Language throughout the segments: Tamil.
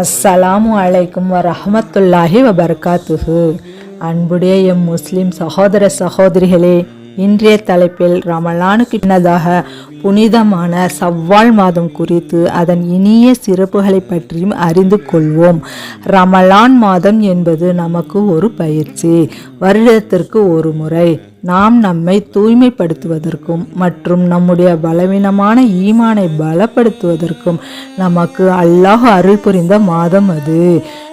அஸ்ஸலாமு அலைக்கும் வரஹமத்துல்லாஹி வபர்காத்துஹு. அன்புடைய எம் முஸ்லிம் சகோதர சகோதரிகளே இன்றைய தலைப்பில் ரமலானுக்கு பின்னதாக புனிதமான சவ்வால் மாதம் குறித்து அதன் இனிய சிறப்புகளை பற்றியும் அறிந்து கொள்வோம். ரமலான் மாதம் என்பது நமக்கு ஒரு பயிற்சி வருடத்திற்கு ஒரு முறை. நாம் நம்மை தூய்மைப்படுத்துவதற்கும் மற்றும் நம்முடைய பலவீனமான ஈமானை பலப்படுத்துவதற்கும் நமக்கு அல்லாஹ் அருள் புரிந்த மாதம் அது.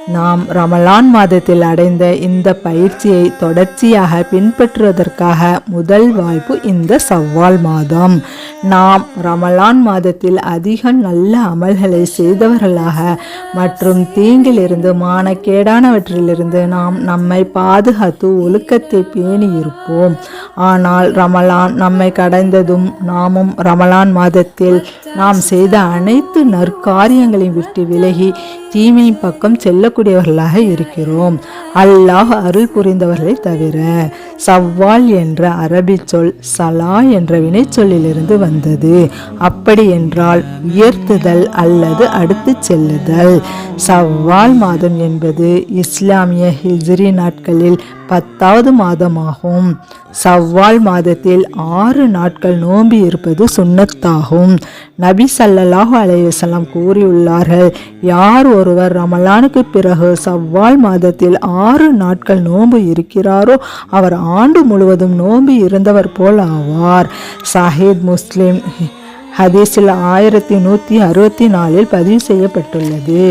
நாம் ரமலான் மாதத்தில் அடைந்த இந்த பயிற்சியை தொடர்ச்சியாக பின்பற்றுவதற்காக முதல் வாய்ப்பு இந்த சவ்வால் மாதம். நாம் ரமலான் மாதத்தில் அதிக நல்ல அமல்களை செய்தவர்களாக மற்றும் தீங்கிலிருந்து மானக்கேடானவற்றிலிருந்து நாம் நம்மை பாதுகாத்து ஒழுக்கத்தை பேணி இருப்போம். ஆனால் ரமலான் நம்மை கடந்ததும் நாமும் ரமலான் மாதத்தில் நாம் செய்த அனைத்து நற்காரியங்களையும் விட்டு விலகி தீமையின் பக்கம் செல்ல செல்லக்கூடியவர்களாக இருக்கிறோம். அல்லாஹ் அருள் புரிந்தவர்களை தவிர சவ்வால் என்ற அரபி சொல் சலா என்ற வினைச்சொல்லிலிருந்து வந்தது. அப்படி என்றால் உயர்த்துதல் அல்லது அடுத்து செல்லுதல். சவ்வால் மாதம் என்பது இஸ்லாமிய ஹிஜ்ரி நாட்களில் பத்தாவது மாதமாகும். சவ்வால் மாதத்தில் ஆறு நாட்கள் நோம்பி இருப்பது சுன்னத்தாகும். நபி சல்லல்லாஹு அலைவசல்லாம் கூறியுள்ளார்கள் யார் ஒருவர் ரமலானுக்கு பிறகு சவ்வால் மாதத்தில் ஆறு நாட்கள் நோன்பு இருக்கிறாரோ அவர் ஆண்டு முழுவதும் நோன்பு இருந்தவர் போல் ஆவார். சாஹித் முஸ்லிம் ஹதீஸில் ஆயிரத்தி நூற்றி அறுபத்தி நாலில் பதிவு செய்யப்பட்டுள்ளது.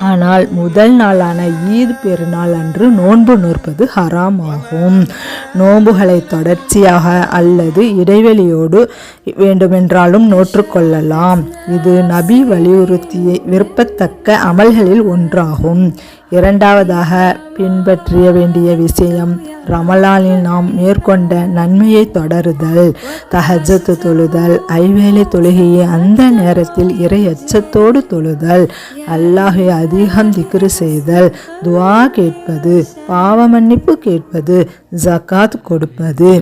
ஆனால் முதல் நாளான ஈத் பெருநாள் அன்று நோன்பு நோற்பது ஹராம் ஆகும் நோன்புகளை தொடர்ச்சியாக அல்லது இடைவெளியோடு வேண்டுமென்றாலும் நோற்றுக்கொள்ளலாம். இது நபி வலியுறுத்திய விருப்பத்தக்க அமல்களில் ஒன்றாகும். இரண்டாவதாக பின்பற்றிய வேண்டிய விஷயம் ரமலானில் நாம் மேற்கொண்ட நன்மையை தொடருதல் தஹஜத்து தொழுதல் ஐவேளை தொழுகையை அந்த நேரத்தில் இறை எச்சத்தோடு தொழுதல் அல்லாஹை அதிகம் திக்ரு செய்தல் துவா கேட்பது பாவ மன்னிப்பு கேட்பது ஜகாத் கொடுப்பது.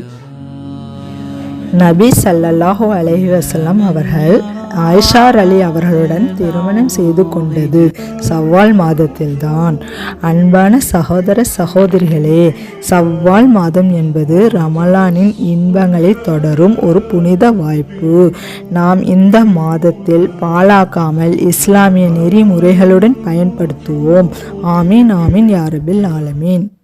நபி சல்லல்லாஹு அலஹி வஸல்லம் அவர்கள் ஆயிஷார் அலி அவர்களுடன் திருமணம் செய்து கொண்டது. சவ்வால் மாதத்தில்தான். அன்பான சகோதர சகோதரிகளே சவ்வால் மாதம் என்பது ரமலானின் இன்பங்களை தொடரும் ஒரு புனித வாய்ப்பு. நாம் இந்த மாதத்தில் பாழாக்காமல் இஸ்லாமிய நெறிமுறைகளுடன் பயன்படுத்துவோம். ஆமீன் ஆமீன் யாரபில் ஆலமீன்.